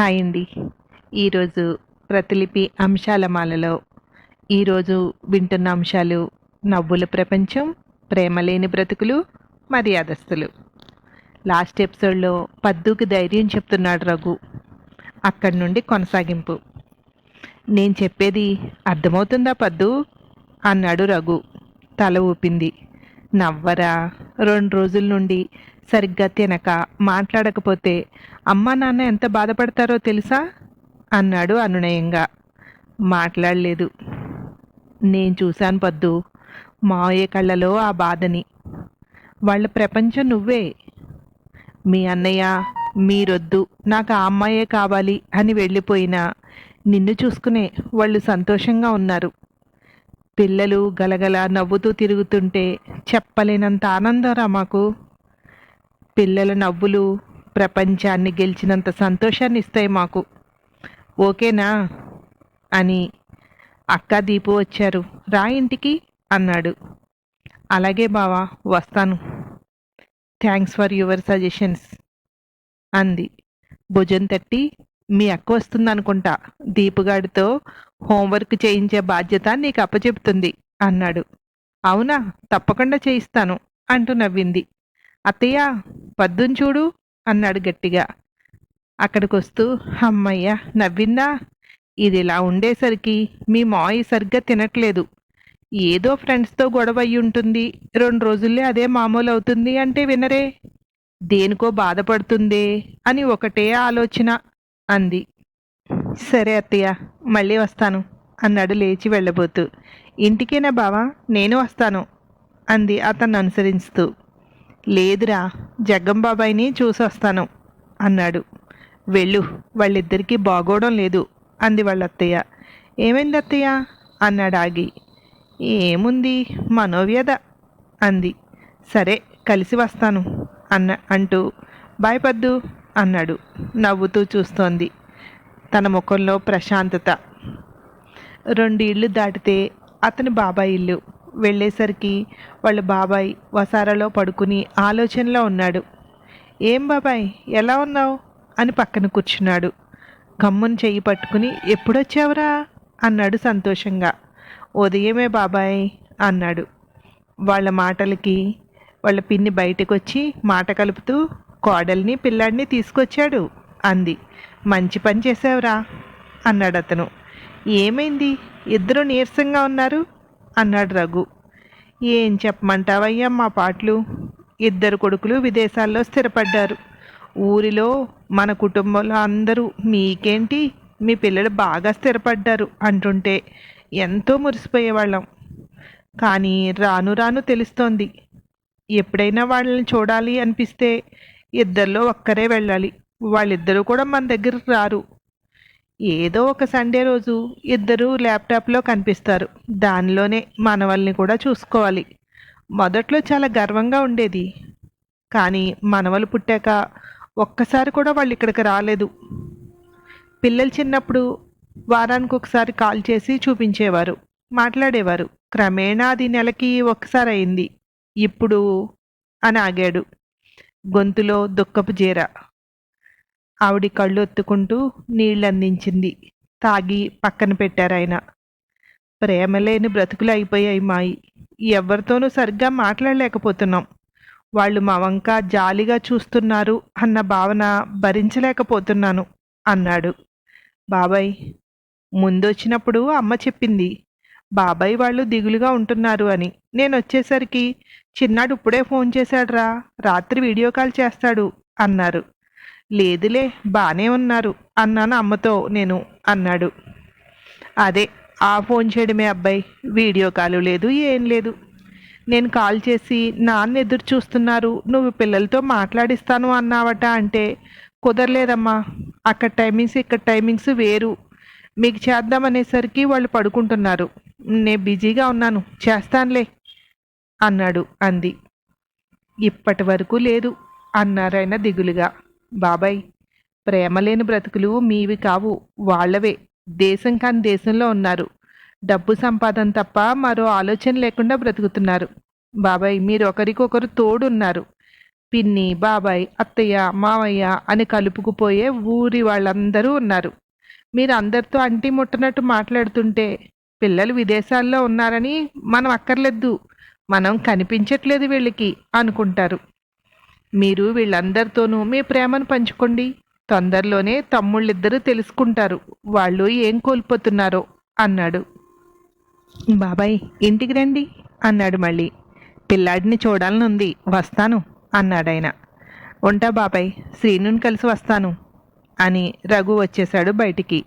Hi అండి ఈరోజు ప్రతిలిపి అంశాల మాలలో ఈరోజు వింటున్న అంశాలు నవ్వుల ప్రపంచం ప్రేమ లేని బ్రతుకులు మర్యాదస్తులు. లాస్ట్ ఎపిసోడ్లో పద్దుకి ధైర్యం చెప్తున్నాడు రఘు. అక్కడి నుండి కొనసాగింపు. నేను చెప్పేది అర్థమవుతుందా పద్దు? అన్నాడు రఘు. తల ఊపింది. నవ్వరా? రెండు రోజుల నుండి సరిగ్గా తినక మాట్లాడకపోతే అమ్మా నాన్న ఎంత బాధపడతారో తెలుసా? అన్నాడు అనునయంగా. మాట్లాడలేదు. నేను చూశాను పద్దు మావయ్య కళ్ళలో ఆ బాధని. వాళ్ళ ప్రపంచం నువ్వే. మీ అన్నయ్య మీరొద్దు నాకు ఆ అమ్మాయే కావాలి అని వెళ్ళిపోయినా నిన్ను చూసుకునే వాళ్ళు సంతోషంగా ఉన్నారు. పిల్లలు గలగల నవ్వుతూ తిరుగుతుంటే చెప్పలేనంత ఆనందం రా మాకు. పిల్లల నవ్వులు ప్రపంచాన్ని గెలిచినంత సంతోషాన్ని ఇస్తాయి మాకు. ఓకేనా? అని అక్క దీపు వచ్చారు. రా ఇంటికి అన్నాడు. అలాగే బావా వస్తాను. థ్యాంక్స్ ఫర్ యువర్ సజెషన్స్ అంది. భుజం తట్టి మీ అక్క వస్తుందనుకుంటా. దీపుగాడితో హోంవర్క్ చేయించే బాధ్యత నీకు అప్పచెప్తుంది అన్నాడు. అవునా తప్పకుండా చేయిస్తాను అంటూ నవ్వింది. అత్తయ్య పద్దుని చూడు అన్నాడు గట్టిగా. అక్కడికి వస్తూ అమ్మయ్య నవ్విందా? ఇది ఇలా ఉండేసరికి మీ మాయి సరిగ్గా తినట్లేదు. ఏదో ఫ్రెండ్స్తో గొడవ అయి ఉంటుంది. రెండు రోజుల్లే అదే మామూలు అవుతుంది అంటే వినరే. దేనికో బాధపడుతుందే అని ఒకటే ఆలోచన అంది. సరే అత్తయ్య మళ్ళీ వస్తాను అన్నాడు లేచి వెళ్ళబోతూ. ఇంటికేనా బావా? నేను వస్తాను అంది అతన్ని అనుసరిస్తూ లేదురా జగ్గం బాబాయిని చూసి వస్తాను అన్నాడు. వెళ్ళు వాళ్ళిద్దరికీ బాగోవడం లేదు అంది వాళ్ళ అత్తయ్య ఏమైంది అత్తయ్య? అన్నాడు ఆగి. ఏముంది మనోవ్యధ అంది. సరే కలిసి వస్తాను అన్న అంటూ. భయపద్దు అన్నాడు నవ్వుతూ చూస్తోంది తన ముఖంలో ప్రశాంతత. రెండు ఇళ్ళు దాటితే అతని బాబాయ్ ఇల్లు వెళ్ళేసరికి వాళ్ళ బాబాయ్ వసారాలో పడుకుని ఆలోచనలో ఉన్నాడు. ఏం బాబాయ్ ఎలా ఉన్నావు? అని పక్కన కూర్చున్నాడు. గమ్మున చెయ్యి పట్టుకుని ఎప్పుడొచ్చావురా? అన్నాడు సంతోషంగా. ఉదయమే బాబాయ్ అన్నాడు. వాళ్ళ మాటలకి వాళ్ళ పిన్ని బయటకు వచ్చి మాట కలుపుతూ కోడల్ని పిల్లాడిని తీసుకొచ్చాడు అంది. మంచి పని చేసావురా అన్నాడు అతను ఏమైంది? ఇద్దరు నీరసంగా ఉన్నారు? అన్నాడు రఘు. ఏం చెప్పమంటావయ్యా మా పాటలు? ఇద్దరు కొడుకులు విదేశాల్లో స్థిరపడ్డారు. ఊరిలో మన కుటుంబంలో అందరూ మీకేంటి? మీ పిల్లలు బాగా స్థిరపడ్డారు అంటుంటే ఎంతో మురిసిపోయేవాళ్ళం. కానీ రాను రాను తెలుస్తోంది. ఎప్పుడైనా వాళ్ళని చూడాలి అనిపిస్తే ఇద్దరిలో ఒక్కరే వెళ్ళాలి. వాళ్ళిద్దరూ కూడా మన దగ్గరకు రారు. ఏదో ఒక సండే రోజు ఇద్దరు ల్యాప్టాప్లో కనిపిస్తారు. దానిలోనే మనవల్ని కూడా చూసుకోవాలి. మొదట్లో చాలా గర్వంగా ఉండేది. కానీ మనవలు పుట్టాక ఒక్కసారి కూడా వాళ్ళు ఇక్కడికి రాలేదు. పిల్లలు చిన్నప్పుడు వారానికి ఒకసారి కాల్ చేసి చూపించేవారు. మాట్లాడేవారు. క్రమేణా అది నెలకి ఒకసారి అయింది. ఇప్పుడు అని ఆగాడు. గొంతులో దుఃఖపు జీర. ఆవిడి కళ్ళు ఒత్తుకుంటూ నీళ్ళు అందించింది తాగి పక్కన పెట్టారు ఆయన. ప్రేమ లేని బ్రతుకులు అయిపోయాయి మాయి. ఎవరితోనూ సరిగ్గా మాట్లాడలేకపోతున్నాం. వాళ్ళు మా వంక జాలిగా చూస్తున్నారు అన్న భావన భరించలేకపోతున్నాను అన్నాడు. బాబాయ్ ముందొచ్చినప్పుడు అమ్మ చెప్పింది బాబాయ్ వాళ్ళు దిగులుగా ఉంటున్నారు అని. నేను వచ్చేసరికి చిన్నాడు ఇప్పుడే ఫోన్ చేశాడురా రాత్రి వీడియో కాల్ చేస్తాడు అన్నారు. లేదులే బానే ఉన్నారు అన్నాను అమ్మతో నేను అన్నాడు. అదే ఆ ఫోన్ చేయడమే అబ్బాయి వీడియో కాల్ లేదు ఏం లేదు. నేను కాల్ చేసి నాన్న ఎదురు చూస్తున్నారు నువ్వు పిల్లలతో మాట్లాడిస్తాను అన్నావట అంటే కుదరలేదమ్మా అక్కడ టైమింగ్స్ ఇక్కడ టైమింగ్స్ వేరు. మీకు చేద్దామనేసరికి వాళ్ళు పడుకుంటున్నారు. నేను బిజీగా ఉన్నాను చేస్తానులే అన్నాడు అంది. ఇప్పటి వరకు లేదు అన్నారాయన దిగులుగా. బాబాయ్ ప్రేమ లేని బ్రతుకులు మీవి కావు వాళ్ళవే. దేశం కాని దేశంలో ఉన్నారు. డబ్బు సంపాదన తప్ప మరో ఆలోచన లేకుండా బ్రతుకుతున్నారు. బాబాయ్ మీరు ఒకరికొకరు తోడున్నారు. పిన్ని బాబాయ్ అత్తయ్య మావయ్య అని కలుపుకుపోయే ఊరి వాళ్ళందరూ ఉన్నారు. మీరు అందరితో అంటి ముట్టనట్టు మాట్లాడుతుంటే పిల్లలు విదేశాల్లో ఉన్నారని మనం అక్కర్లేదు. మనం కనిపించట్లేదు వీళ్ళకి అనుకుంటారు. మీరు వీళ్ళందరితోనూ మీ ప్రేమను పంచుకోండి. తొందరలోనే తమ్ముళ్ళిద్దరూ తెలుసుకుంటారు. వాళ్ళు ఏం కోల్పోతున్నారో అన్నాడు. బాబాయ్ ఇంటికి రండి అన్నాడు మళ్ళీ. పిల్లాడిని చూడాలనుంది వస్తాను అన్నాడాయన ఉంటా బాబాయ్ శ్రీనుని కలిసి వస్తాను అని రఘు వచ్చేశాడు బయటికి.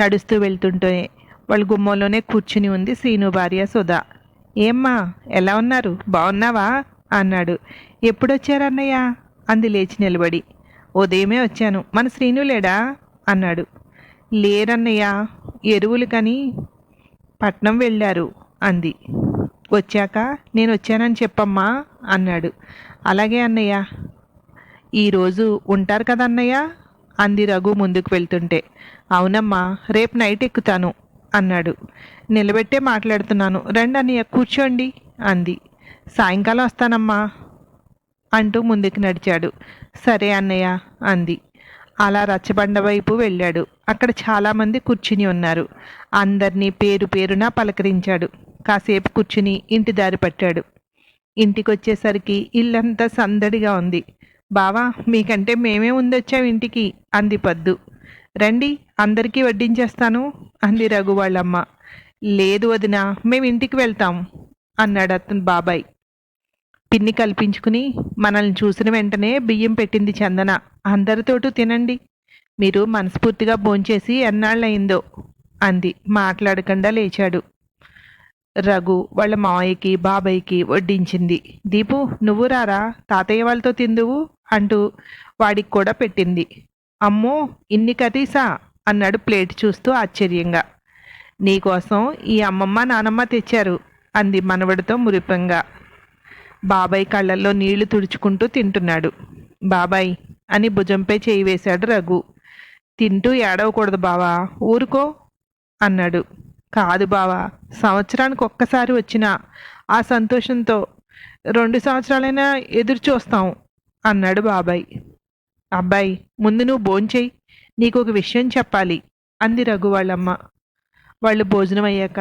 నడుస్తూ వెళ్తుంటే వాళ్ళ గుమ్మంలోనే కూర్చుని ఉంది శ్రీను భార్య సుధా. ఏమ్మా ఎలా ఉన్నారు? బాగున్నావా? అన్నాడు. ఎప్పుడొచ్చారన్నయ్య అంది లేచి నిలబడి. ఉదయమే వచ్చాను. మన శ్రీను లేడా? అన్నాడు. లేరన్నయ్య. ఎరువులు కని పట్నం వెళ్ళారు అంది. వచ్చాక నేను వచ్చానని చెప్పమ్మా అన్నాడు. అలాగే అన్నయ్య. ఈరోజు ఉంటారు కదా అంది రఘు ముందుకు వెళ్తుంటే. అవునమ్మా రేపు నైట్ ఎక్కుతాను అన్నాడు. నిలబెట్టే మాట్లాడుతున్నాను. రండి అన్నయ్య కూర్చోండి అంది. సాయంకాలం వస్తానమ్మా. అంటూ ముందుకు నడిచాడు. సరే అన్నయ్య అంది. అలా రచ్చబండ వైపు వెళ్ళాడు. అక్కడ చాలామంది కూర్చుని ఉన్నారు. అందరినీ పేరు పేరున పలకరించాడు. కాసేపు కూర్చుని ఇంటి దారి పట్టాడు. ఇంటికొచ్చేసరికి ఇల్లంతా సందడిగా ఉంది. బావా మీకంటే మేమే ఉందొచ్చాం ఇంటికి అంది పద్దు. రండి అందరికీ వడ్డించేస్తాను అంది రఘు వాళ్ళమ్మ. లేదు వదిన మేము ఇంటికి వెళ్తాం అన్నాడు అతను బాబాయ్. పిన్ని కల్పించుకుని మనల్ని చూసిన వెంటనే బియ్యం పెట్టింది చందన. అందరితోటూ తినండి. మీరు మనస్ఫూర్తిగా భోంచేసి ఎన్నాళ్ళయిందో అంది. మాట్లాడకుండా లేచాడు. రఘు వాళ్ళ మావయ్యకి బాబాయ్కి వడ్డించింది. దీపు నువ్వు రారా? తాతయ్య వాళ్ళతో తిందువు అంటూ వాడికి కూడా పెట్టింది. అమ్మో ఇన్ని కర్రీసా? అన్నాడు ప్లేట్ చూస్తూ ఆశ్చర్యంగా. నీకోసం ఈ అమ్మమ్మ నానమ్మ తెచ్చారు అంది మనవడితో మురిపంగా. బాబాయ్ కళ్ళల్లో నీళ్ళు తుడుచుకుంటూ తింటున్నాడు. బాబాయ్ అని భుజంపై చేయి వేశాడు రఘు. తింటూ ఏడవకూడదు బావా ఊరుకో అన్నాడు. కాదు బావా సంవత్సరానికి ఒక్కసారి వచ్చిన ఆ సంతోషంతో రెండు సంవత్సరాలైనా ఎదురు చూస్తాం అన్నాడు బాబాయ్. అబ్బాయి ముందు నువ్వు భోంచేయి నీకు ఒక విషయం చెప్పాలి అంది రఘు వాళ్ళమ్మ. వాళ్ళు భోజనం అయ్యాక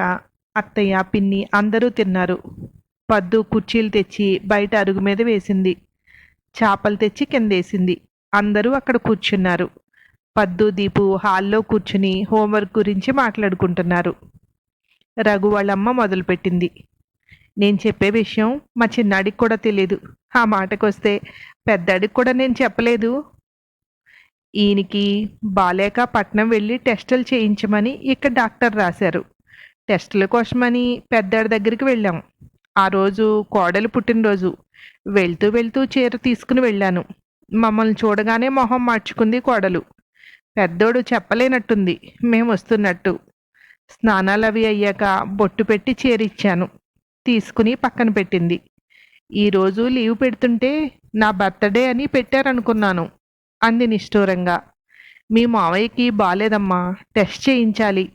అత్తయ్య పిన్ని అందరూ తిన్నారు. పద్దు కుర్చీలు తెచ్చి బయట అరుగు మీద వేసింది. చేపలు తెచ్చి కిందేసింది. అందరూ అక్కడ కూర్చున్నారు. పద్దు దీపు హాల్లో కూర్చుని హోంవర్క్ గురించి మాట్లాడుకుంటున్నారు. రఘు వాళ్ళమ్మ మొదలుపెట్టింది. నేను చెప్పే విషయం మా చిన్నాడికి కూడా తెలియదు ఆ మాటకొస్తే పెద్దాడికి కూడా నేను చెప్పలేదు. ఈయనకి బాలేక పట్నం వెళ్ళి టెస్టులు చేయించమని ఇక్కడ డాక్టర్ రాశారు. టెస్టుల కోసమని పెద్దాడి దగ్గరికి వెళ్ళాం. ఆ రోజు కోడలు పుట్టినరోజు. వెళ్తూ వెళ్తూ చీర తీసుకుని వెళ్ళాను. మమ్మల్ని చూడగానే మొహం మార్చుకుంది కోడలు. పెద్దోడు చెప్పలేనట్టుంది మేము వస్తున్నట్టు. స్నానాలు అవి అయ్యాక బొట్టు పెట్టి చీర ఇచ్చాను. తీసుకుని పక్కన పెట్టింది. ఈరోజు లీవ్ పెడుతుంటే నా బర్త్డే అని పెట్టారనుకున్నాను అంది నిష్ఠూరంగా. మీ మావయ్యకి బాలేదమ్మా టెస్ట్ చేయించాలి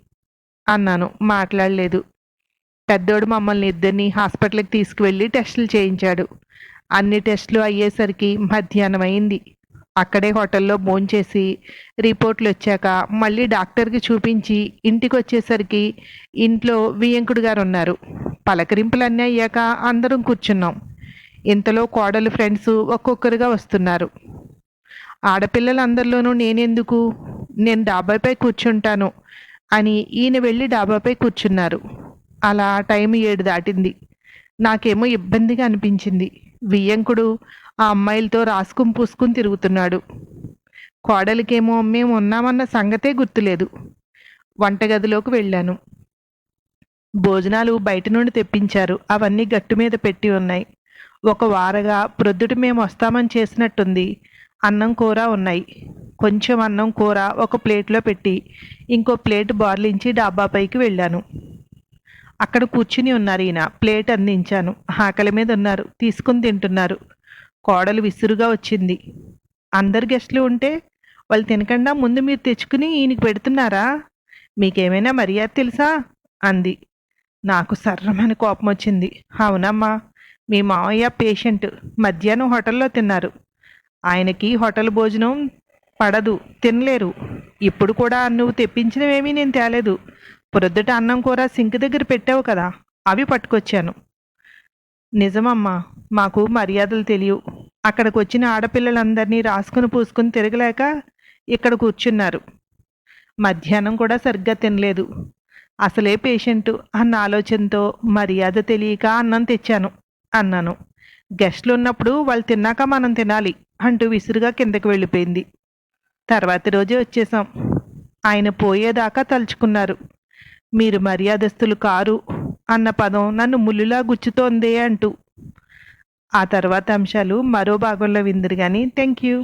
అన్నాను. మాట్లాడలేదు. పెద్దోడు మమ్మల్ని ఇద్దరిని హాస్పిటల్కి తీసుకువెళ్ళి టెస్టులు చేయించాడు. అన్ని టెస్టులు అయ్యేసరికి మధ్యాహ్నం అయింది. అక్కడే హోటల్లో భోంచేసి రిపోర్ట్లు వచ్చాక మళ్ళీ డాక్టర్కి చూపించి ఇంటికి వచ్చేసరికి ఇంట్లో వియంకుడు గారు ఉన్నారు. పలకరింపులన్నీ అయ్యాక అందరం కూర్చున్నాం. ఇంతలో కోడలు ఫ్రెండ్స్ ఒక్కొక్కరుగా వస్తున్నారు. ఆడపిల్లలందరిలోనూ నేనెందుకు? నేను డాబాపై కూర్చుంటాను అని ఈయన వెళ్ళి డాబాపై కూర్చున్నారు. అలా టైం ఏడు దాటింది. నాకేమో ఇబ్బందిగా అనిపించింది. వియ్యంకుడు ఆ అమ్మాయిలతో రాసుకుని పూసుకుని తిరుగుతున్నాడు. కోడలికేమో మేము ఉన్నామన్న సంగతే గుర్తులేదు. వంటగదిలోకి వెళ్ళాను. భోజనాలు బయట నుండి తెప్పించారు. అవన్నీ గట్టు మీద పెట్టి ఉన్నాయి. ఒక వారగా ప్రొద్దుట మేము వస్తామని చేసినట్టుంది. అన్నం కూర ఉన్నాయి. కొంచెం అన్నం కూర ఒక ప్లేట్లో పెట్టి ఇంకో ప్లేట్ బార్లించి డాబాపైకి వెళ్ళాను. అక్కడ కూర్చుని ఉన్నారు ఈయన. ప్లేట్ అందించాను. ఆకలి మీద ఉన్నారు. తీసుకుని తింటున్నారు. కోడలు విసురుగా వచ్చింది. అందరు గెస్టులు ఉంటే వాళ్ళు తినకుండా ముందు మీరు తెచ్చుకుని ఈయనకి పెడుతున్నారా? మీకేమైనా మర్యాద తెలుసా? అంది. నాకు సర్రమని కోపం వచ్చింది. అవునమ్మా మీ మావయ్య పేషెంట్. మధ్యాహ్నం హోటల్లో తిన్నారు. ఆయనకి హోటల్ భోజనం పడదు తినలేరు. ఇప్పుడు కూడా నువ్వు తెప్పించినవేమీ నేను తేలేదు. ప్రొద్దుట అన్నం కూర సింక్ దగ్గర పెట్టావు కదా అవి పట్టుకొచ్చాను. నిజమమ్మా మాకు మర్యాదలు తెలియవు. అక్కడికి వచ్చిన ఆడపిల్లలందరినీ రాసుకుని పూసుకుని తిరగలేక ఇక్కడ కూర్చున్నారు. మధ్యాహ్నం కూడా సరిగ్గా తినలేదు. అసలే పేషెంట్ అన్న ఆలోచనతో మర్యాద తెలియక అన్నం తెచ్చాను అన్నాను. గెస్ట్లు ఉన్నప్పుడు వాళ్ళు తిన్నాక మనం తినాలి అంటూ విసురుగా కిందకి వెళ్ళిపోయింది. తర్వాతి రోజే వచ్చేసాం ఆయన పోయేదాకా తలుచుకున్నారు. మీరు మర్యాదస్తులు కారు అన్న పదం నన్ను ముల్లులా గుచ్చుతోందే అంటూ. ఆ తర్వాత అంశాలు మరో భాగంలో విందురు కానీ థ్యాంక్ యూ